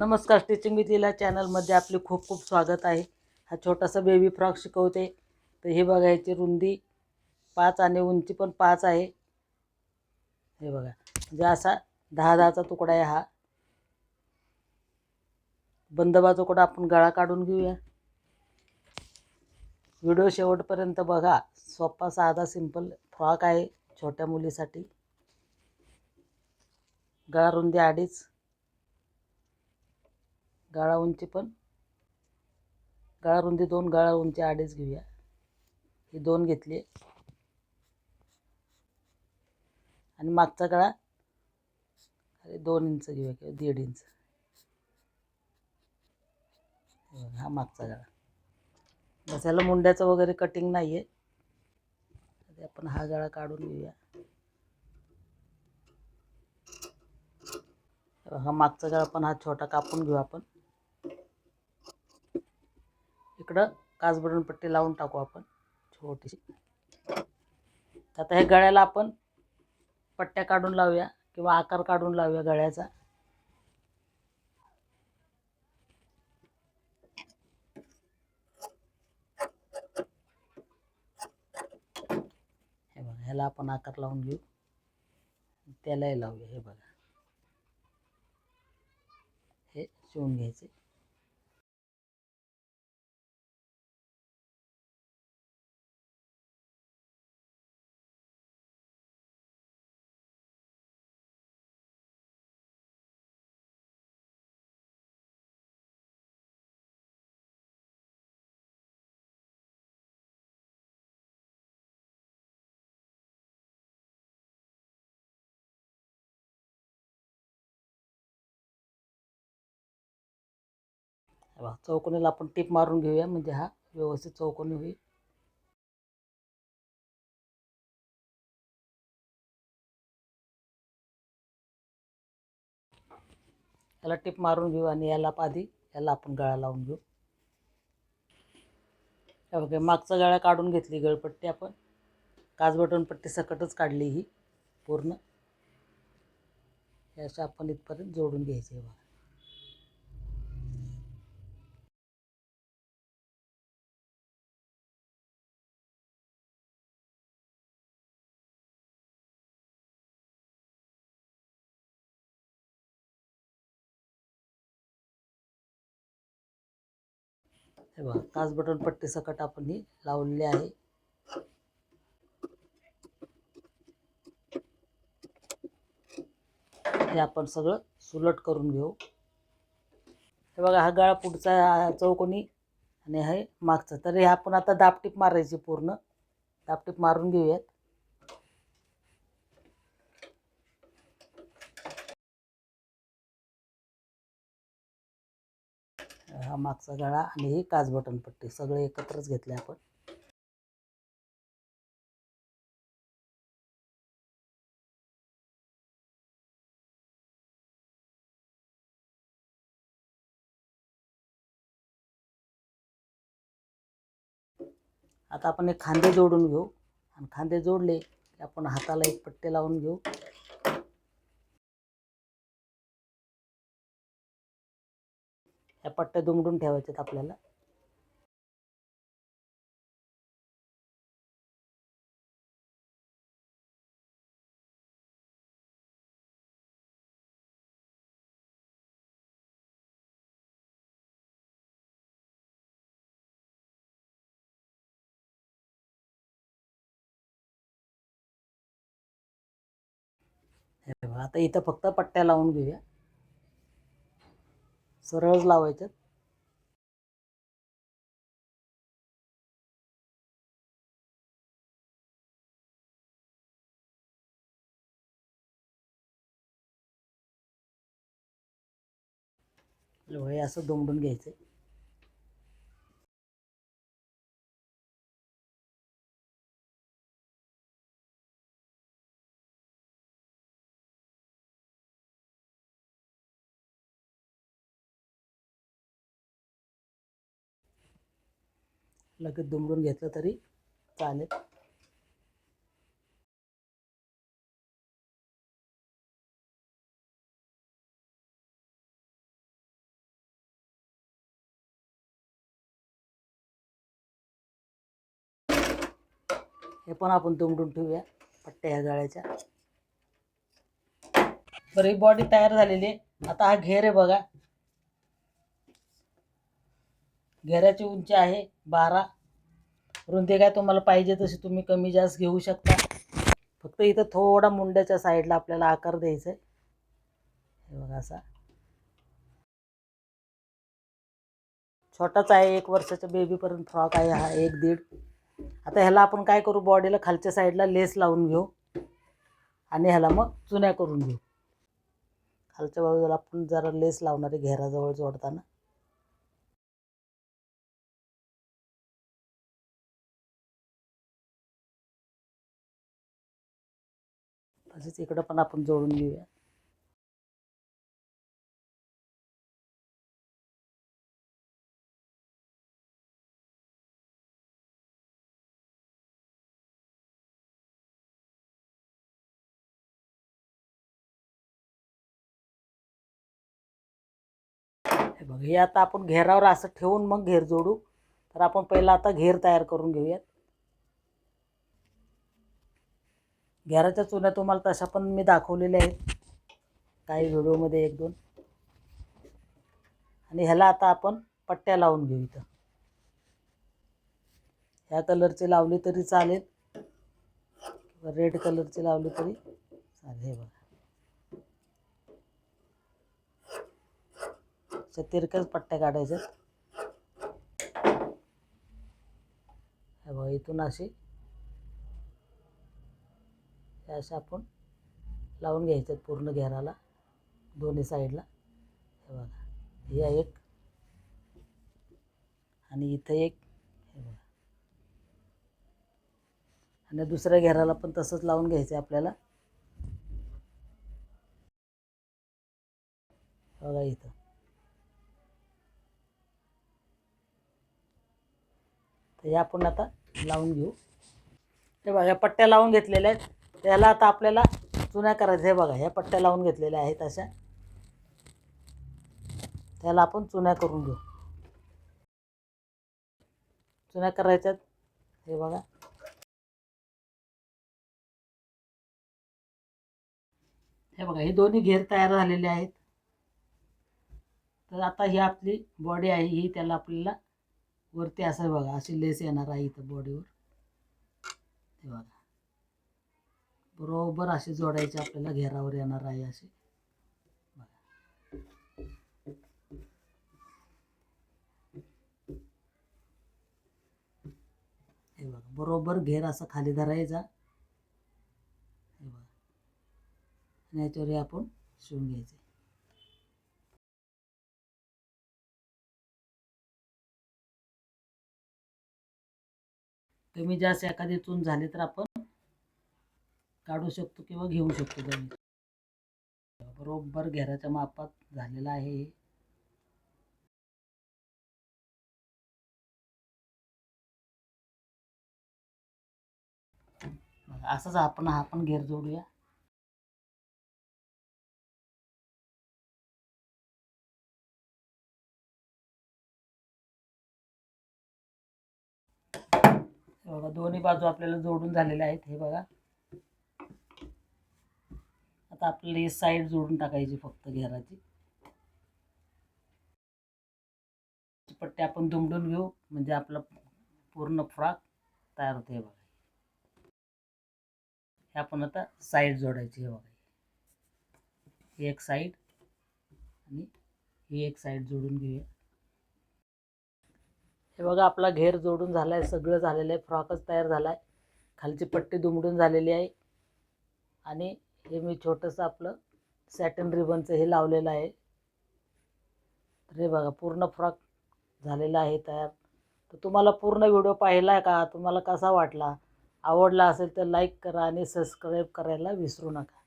नमस्कार stitching with लीला चॅनलमध्ये आपले खूप खूप स्वागत आहे. हा छोटासा बेबी फ्रॉक शिकवते. तर हे बघा याची रुंदी पाच आणि उंची पण पाच आहे. हे बघा म्हणजे असा दहा दहाचा तुकडा आहे हा. बंद तुकडा आपण गळा काढून घेऊया. व्हिडिओ शेवटपर्यंत बघा सोपा साधा सिंपल फ्रॉक आहे छोट्या मुलीसाठी. गळा रुंदी अडीच गाळा उंची पण. गाळा रुंदी दोन गाळा उंची अडीच घेऊया. ही दोन घेतली. आणि मागचा गळा अरे दोन इंच घेऊया किंवा दीड इंच. हा मागचा गळा. बसायला मुंड्याचं वगैरे कटिंग नाही आहे आपण हा गळा काढून घेऊया. हा मागचा गळा पण हा छोटा कापून घेऊ आपण. इकडं काच बटन पट्टी लावून टाकू आपण छोटीशी. आता हे गळ्याला आपण पट्ट्या काढून लावूया किंवा आकार काढून लावूया गळ्याचा. हे बघा ह्याला आपण आकार लावून घेऊ. त्यालाही लावूया हे बघा. हे शिवून घ्यायचे. बघा चौकोनीला आपण टीप मारून घेऊया म्हणजे हा व्यवस्थित चौकोनी होईल. याला टिप मारून घेऊ आणि याला आधी याला आपण गळा लावून घेऊ. हे बघा मागचा गळा काढून घेतली गळपट्टी आपण. काचबटन पट्टी सकटच काढली ही पूर्ण. याच्या आपण इथपर्यंत जोडून घ्यायचे बघा. हे बघा काच बटन पट्टी सकट आपण ही लावलेली आहे. हे आपण सगळं सुलट करून घेऊ. हे बघा हा गळा पुढचा चौकोनी आणि हे मागचं. तर हे आपण आता दापटीप मारायची पूर्ण. दापटीप मारून घेऊयात. हा मागचा गळा आणि ही काच बटन पट्टी सगळे एकत्रच घेतले आपण. आता आपण एक खांदे जोडून घेऊ. आणि खांदे जोडले की आपण हाताला एक पट्टे लावून घेऊ. ह्या पट्ट्या दुमडून ठेवायच्यात आपल्याला. आता इथं फक्त पट्ट्या लावून घेऊया. सरळच लावायच्यात. हे असं दुमडून घ्यायचं लगेच दुमडून घेतलं तरी चालेल. हे पण आपण दुमडून ठेवूया पट्ट्या ह्या जाळ्याच्या. बरी बॉडी तयार झालेली आहे. आता हा घेर आहे बघा. घेऱ्याची उंची आहे बारा. रुंदी काय तुम्हाला पाहिजे तशी तुम्ही कमी जास्त घेऊ शकता. फक्त इथं थोडा मुंड्याच्या साईडला आपल्याला आकार द्यायचा आहे हे बघा असा. छोटाच आहे एक वर्षाच्या बेबीपर्यंत फ्रॉक आहे हा एक दीड. आता ह्याला आपण काय करू बॉडीला खालच्या साईडला लेस लावून घेऊ. आणि ह्याला मग चुन्या करून घेऊ. खालच्या बाजूला आपण जरा लेस लावणार आहे घेराजवळ जोडताना. तसेच इकडं पण आपण जोडून घेऊया. हे हे आता आपण घेरावर असं ठेवून मग घेर जोडू. तर आपण पहिला आता घेर तयार करून घेऊयात. घराच्या चुन्या तुम्हाला तशा पण मी दाखवलेल्या आहेत. काही व्हिडिओमध्ये एक दोन. आणि ह्याला आता आपण पट्ट्या लावून घेऊ इथं. ह्या कलरची लावली तरी चालेल. किंवा रेड कलरची लावली तरी चालेल. हे बघा. तिरक्याच पट्ट्या काढायच्या हे बघा इथून अशी हे अशा आपण लावून घ्यायच्यात पूर्ण घेराला दोन्ही साईडला. हे बघा या एक आणि इथं एक हे बघा. आणि दुसऱ्या घेराला पण तसंच लावून घ्यायचं आहे आपल्याला. बघा इथं. तर हे आपण आता लावून घेऊ. हे बघा पट्ट्या लावून घेतलेल्या आहेत. त्याला आता आपल्याला चुन्या करायचं. हे बघा ह्या पट्ट्या लावून घेतलेल्या आहेत अशा. त्याला आपण चुन्या करून घेऊ. चुन्या करायच्यात. हे बघा. हे बघा हे दोन्ही घेर तयार झालेले आहेत. तर आता ही आपली बॉडी आहे ही त्याला आपल्याला वरती असं बघा अशी लेस येणार आहे इथं बॉडीवर हे बघा. बरोबर असे जोडायचे आपल्याला घेरावर येणार आहे असे. हे बघा बरोबर घेर असं खाली धरायचा. हे बघा. आणि याच्यावर आपण शिवून घ्यायचे. कमी जास्त एखादी चून झाली तर आपण काढू शकतो किंवा घेऊ शकतो त्याने बरोबर घेराच्या मापात झालेलं आहे हे. असंच आपण हा पण घेर जोडूया. बघा दोन्ही बाजू आपल्याला जोडून झालेल्या आहेत हे बघा. आता आपली साईड जोडून टाकायची फक्त घेराची. पट्टी आपण दुमडून घेऊ म्हणजे आपला पूर्ण फ्रॉक तयार होते हे बघा. हे आपण आता साईड जोडायची हे बघा. ही एक साईड आणि ही एक साईड जोडून घेऊया. हे बघा आपला घेर जोडून झाला आहे सगळं झालेलं आहे फ्रॉकच तयार झाला आहे खालची पट्टी दुमडून झालेली आहे. आणि हे मी छोटंसं आपलं सॅटन रिबनचं हे लावलेलं आहे. तर हे बघा पूर्ण फ्रॉक झालेला आहे तयार. तर तुम्हाला पूर्ण व्हिडिओ पाहिला आहे का? तुम्हाला कसा वाटला? आवडला असेल तर लाईक करा आणि सबस्क्राईब करायला विसरू नका.